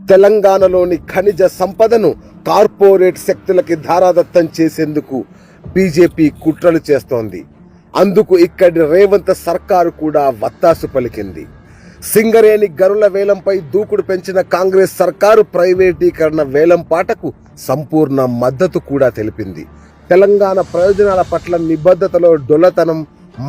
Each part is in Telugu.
తెలంగాణలోని ఖనిజ సంపదను కార్పొరేట్ శక్తులకి ధారాదత్తం చేసేందుకు బీజేపీ కుట్రలు చేస్తోంది. అందుకు ఇక్కడి రేవంత్ సర్కారు కూడా వత్తాసు పలికింది. సింగరేణి గరుల వేలంపై దూకుడు పెంచిన కాంగ్రెస్ సర్కారు ప్రైవేటీకరణ వేలంపాటకు సంపూర్ణ మద్దతు కూడా తెలిపింది. తెలంగాణ ప్రయోజనాల పట్ల నిబద్ధతలో డొల్లతనం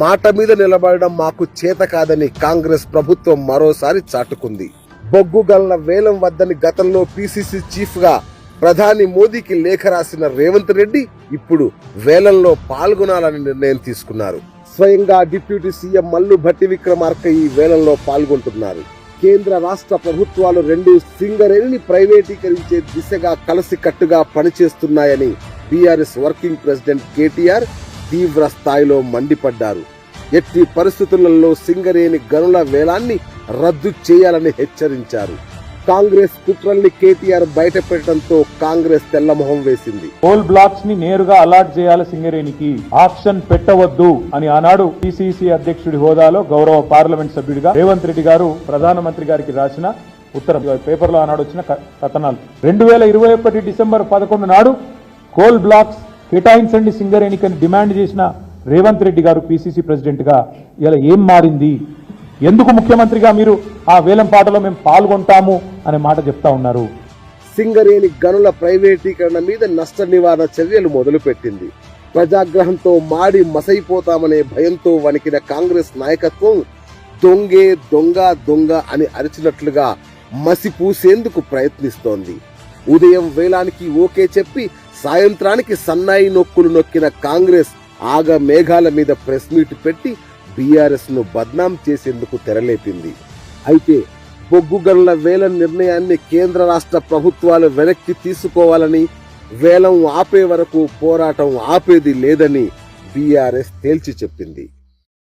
మాట మీద నిలబడడం మాకు చేత కాదని కాంగ్రెస్ ప్రభుత్వం మరోసారి చాటుకుంది. బొగ్గుగల్న వేలం వద్దని గతంలో పిసిసి చీఫ్గా ప్రధాని మోదీకి లేఖ రాసిన రేవంత్ రెడ్డి ఇప్పుడు వేలంలో పాల్గొనాలని నిర్ణయం తీసుకున్నారు. స్వయంగా డిప్యూటీ సీఎం మల్లు భట్టి విక్రమార్క ఈ వేలంలో పాల్గొంటున్నారు. కేంద్ర రాష్ట్ర ప్రభుత్వాలు రెండు సింగరేణిని ప్రైవేటీకరించే దిశగా కలిసి కట్టుగా పనిచేస్తున్నాయని బీఆర్ఎస్ వర్కింగ్ ప్రెసిడెంట్ కేటీఆర్ తీవ్ర స్థాయిలో మండిపడ్డారు. ఎట్టి పరిస్థితులలో సింగరేణి గనుల వేలాన్ని రద్దు చేయాలని హెచ్చరించారు. కాంగ్రెస్ కుట్రల్ని కేటీఆర్ బయటపెట్టడంతో కాంగ్రెస్ తెల్లమొహం వేసింది. కోల్ బ్లాక్స్ని నేరుగా అలాట్ చేయాలి సింగరేణికి. ఆప్షన్ పెట్టవద్దు అని ఆనాడు పిసిసి అధ్యక్షుడి హోదాలో గౌరవ పార్లమెంట్ సభ్యుడిగా రేవంత్ రెడ్డి గారు ప్రధానమంత్రి గారికి రాసిన ఉత్తరం. పేపర్లో ఆనాడు వచ్చిన కథనాలు. రెండు వేల ఇరవై ఒకటి డిసెంబర్ పదకొండు నాడు కోల్ బ్లాక్స్ కేటాయించండి సింగరేణికి అని డిమాండ్ చేసిన రేవంత్ రెడ్డి గారు పిసిసి ప్రెసిడెంట్గా ఇలా ఏం మారింది? ఎందుకు ముఖ్యమంత్రిగా మీరు ఆ వేలం పాటలో మేము పాల్గొంటాము అనే మాట చెప్తా ఉన్నారు. సింగరేణి గనుల ప్రైవేటీకరణ మీద నష్ట నివారణ చర్యలు మొదలుపెట్టింది. ప్రజాగ్రహంతో మాడి మసైపోతామనే భయంతో వణికిన కాంగ్రెస్ నాయకత్వం దొంగే దొంగ దొంగ అని అరిచినట్లుగా మసి పూసేందుకు ప్రయత్నిస్తోంది. ఉదయం వేలానికి ఓకే చెప్పి సాయంత్రానికి సన్నాయి నొక్కులు నొక్కిన కాంగ్రెస్ ఆగ మేఘాల మీద ప్రెస్ మీట్ పెట్టి బీఆర్ఎస్ను బద్నాం చేసేందుకు తెరలేపింది. అయితే బొగ్గు గనుల వేలం నిర్ణయాన్ని కేంద్ర రాష్ట్ర ప్రభుత్వాలు వెనక్కి తీసుకోవాలని వేలం ఆపే వరకు పోరాటం ఆపేది లేదని బీఆర్ఎస్ తేల్చి చెప్పింది.